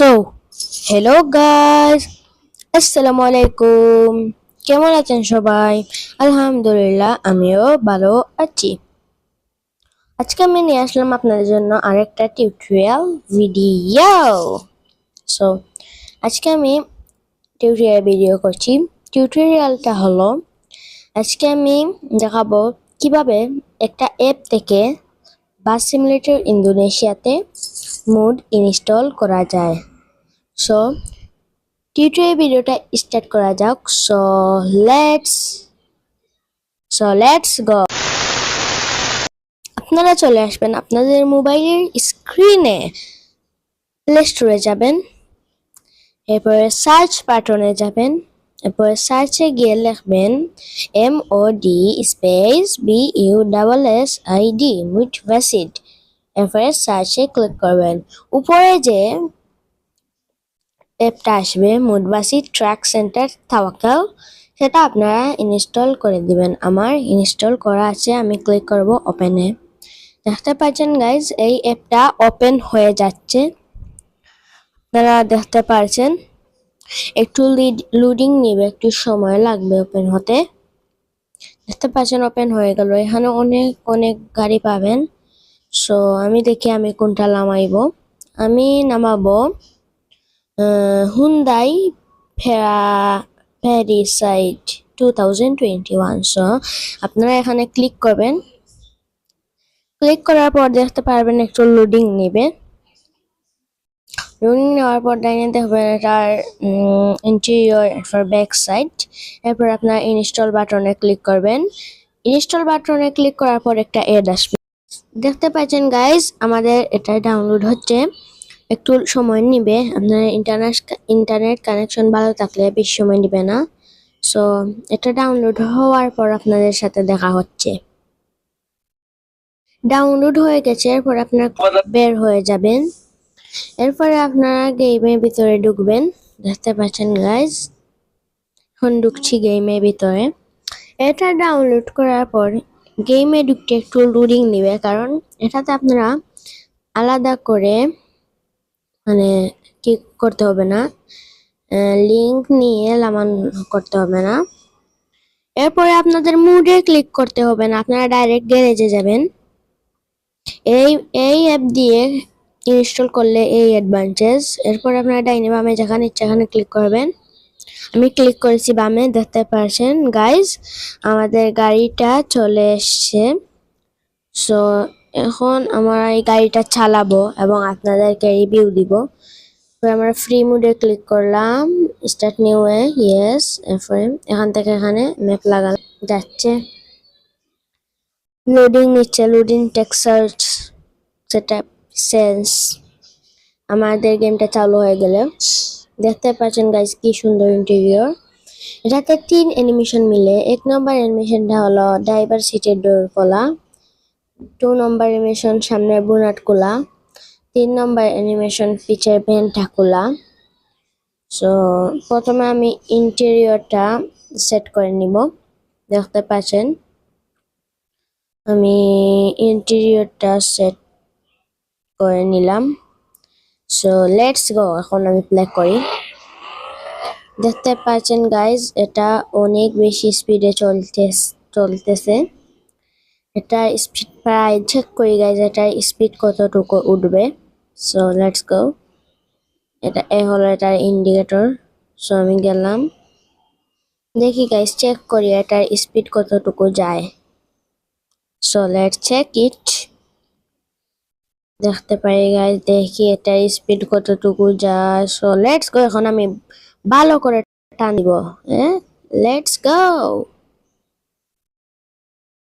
So hello guys আসসালামু আলাইকুম কেমন আছেন সবাই? আলহামদুলিল্লাহ, আমিও ভালো আছি। আজকে আমি নিয়ে আসলাম আপনাদের জন্য আরেকটা টিউটোরিয়াল ভিডিও সো আজকে আমি টিউটোরিয়াল ভিডিও করছি। টিউটোরিয়ালটা হলো, আজকে আমি দেখাবো কীভাবে একটা অ্যাপ থেকে বাস সিমুলেটর ইন্দোনেশিয়াতে মোড ইনস্টল করা যায়। সো টিউটোরিয়াল ভিডিওটা স্টার্ট করা যাক। So let's so let's go আপনারা চলে আসবেন আপনাদের মোবাইলের স্ক্রিনে প্লে স্টোরে যাবেন। এরপরে সার্চ বাটনে যাবেন। এরপরে সার্চে গিয়ে লিখবেন M O D space B U double S I D mod ভ্যাসিড এরপরে সার্চে ক্লিক করবেন। উপরে যে অ্যাপটা আসবে, মুডবাসি ট্র্যাক সেন্টার তাওয়াক্কাল সেটা আপনারা ইনস্টল করে দিবেন। আমার ইনস্টল করা আছে, আমি ক্লিক করব ওপেনে দেখতে পাচ্ছেন গাইজ এই অ্যাপটা ওপেন হয়ে যাচ্ছে। আপনারা দেখতে পারছেন, একটু লোডিং নিবে, একটু সময় লাগবে ওপেন হতে। দেখতে পাচ্ছেন ওপেন হয়ে গেল, এখানে অনেক অনেক গাড়ি পাবেন। সো আমি দেখি আমি কোনটা নামাইব। আমি নামাবো। Hyundai ফেরিসাইড two thousand twenty one so আপনারা এখানে ক্লিক করবেন। ক্লিক করার পর দেখতে পারবেন একটু লোডিং নেবে। লোডিং নেওয়ার পর ডাইনে দেখবেন এটার ইন্টেরিয়র এরপর ব্যাক সাইড এরপর আপনার ইনস্টল বাটনে ক্লিক করবেন। ইনস্টল বাটনে ক্লিক করার পর একটা এড আসবে। দেখতে পাচ্ছেন গাইজ আমাদের এটা ডাউনলোড হচ্ছে। একটু সময় নিবে, আপনার ইন্টারনেট ইন্টারনেট কানেকশন ভালো থাকলে বেশি সময় নিবে না। সো এটা ডাউনলোড হওয়ার পর আপনাদের সাথে দেখা হচ্ছে। ডাউনলোড হয়ে গেছে, এরপর আপনার বের হয়ে যাবেন। এরপরে আপনারা গেমের ভিতরে ঢুকবেন। দেখতে পাচ্ছেন গাইজ এখন ঢুকছি গেমের ভিতরে। এটা ডাউনলোড করার পর গেমে ঢুকতে একটু লোডিং নেবে, কারণ এটাতে আপনারা আলাদা করে মানে কি করতে হবে না। লিংক নিয়ে লামান করতে হবে না। এরপরে আপনাদের মুডে ক্লিক করতে হবে না, আপনারা ডাইরেক্ট গ্যারেজে যাবেন। এই এই অ্যাপ দিয়ে ইনস্টল করলে এই অ্যাডভান্টেজ এরপর আপনারা ডাইনে বামে যেখানে ইচ্ছা এখানে ক্লিক করবেন। আমি ক্লিক করেছি বামে, দেখতে পারছেন গাইজ আমাদের গাড়িটা চলে এসছে। সো এখন আমরা এই গাড়িটা চালাবো এবং আপনাদেরকে রিভিউ দিব। আমরা ফ্রি মুডে ক্লিক করলাম স্টার্ট নিউ এ ইয়েস এরপরে এখান থেকে এখানে ম্যাপ লাগা যাচ্ছে। লোডিং নিচ্ছে লোডিং টেক্সার্চ সেটা সেন্স আমাদের গেমটা চালু হয়ে গেলে। দেখতে পাচ্ছেন গাইজ কি সুন্দর ইন্টেরিয়র এটাতে তিন অ্যানিমেশন মিলে। এক নম্বর অ্যানিমেশনটা হলো ড্রাইভার সিটের ডোর খোলা। টু নম্বর অ্যানিমেশন সামনে বুনাট খোলা তিন নম্বর অ্যানিমেশন ভেন্টটা খোলা সো প্রথমে আমি ইন্টেরিয়রটা সেট করে নিব, দেখতে পাচ্ছেন? আমি ইন্টেরিয়রটা সেট করে নিলাম। সো লেটস গো এখন আমি প্লে করি। দেখতে পাচ্ছেন গাইজ এটা অনেক বেশি স্পিডে চলতে চলতেছে। এটা স্পিড প্রায় চেক করি গাইজ এটা স্পিড কতটুকু উঠবে? সো লেটস গো এটা এ হলো এটার ইন্ডিকেটর সো আমি গেলাম। দেখি গাইজ চেক করি এটার স্পিড কতটুকু যায়। সো লেটস চেক ইট দেখতে পারি গাইজ দেখি এটার স্পিড কতটুকু যায়। সো লেটস গো এখন আমি ভালো করে টান দিব। হ্যাঁ লেটস গো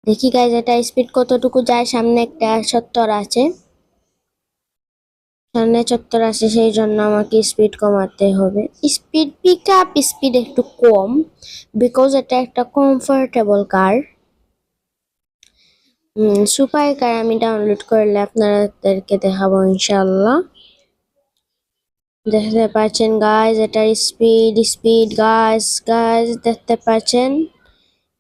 দেখি গাইজ এটা স্পিড কতটুকু যায়? সামনে একটা চত্বর আছে। সামনে চত্বর আছে, সেই জন্য আমাকে স্পিড কমাতে হবে। স্পিড পিক আপ স্পিড একটু কম বিকজ এটা একটা কমফোর্টেবল কার সুপার কার আমি ডাউনলোড করলে আপনাদেরকে দেখাবো ইনশাল্লাহ দেখতে পাচ্ছেন গাইজ এটার স্পিড স্পিড গাছ গাছ দেখতে পাচ্ছেন।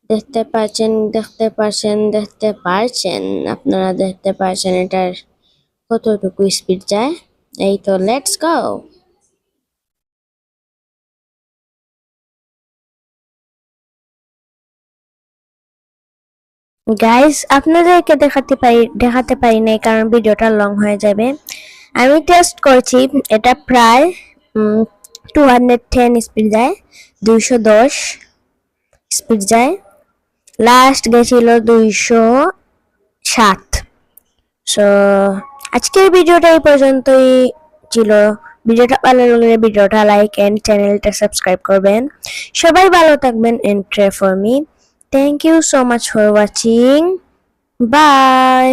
দেখতে পাচ্ছেন দেখতে পারছেন দেখতে পারছেন। আপনারা দেখতে পারছেন এটার কতটুকু স্পিড যায়। এই তো লেটস গো গাইস আপনাদেরকে দেখাতে পারি দেখাতে পারি নাই কারণ ভিডিওটা লং হয়ে যাবে। আমি টেস্ট করছি, এটা প্রায় টু হান্ড্রেড টেন স্পিড যায়, দুইশো দশ স্পিড যায়। লাস্ট গেছিল দুইশো সাত। সো আজকের ভিডিওটা এই পর্যন্তই ছিল। ভিডিওটা ভালো লাগলে ভিডিওটা লাইক অ্যান্ড চ্যানেলটা সাবস্ক্রাইব করবেন। সবাই ভালো থাকবেন and pray for me thank you so much for watching bye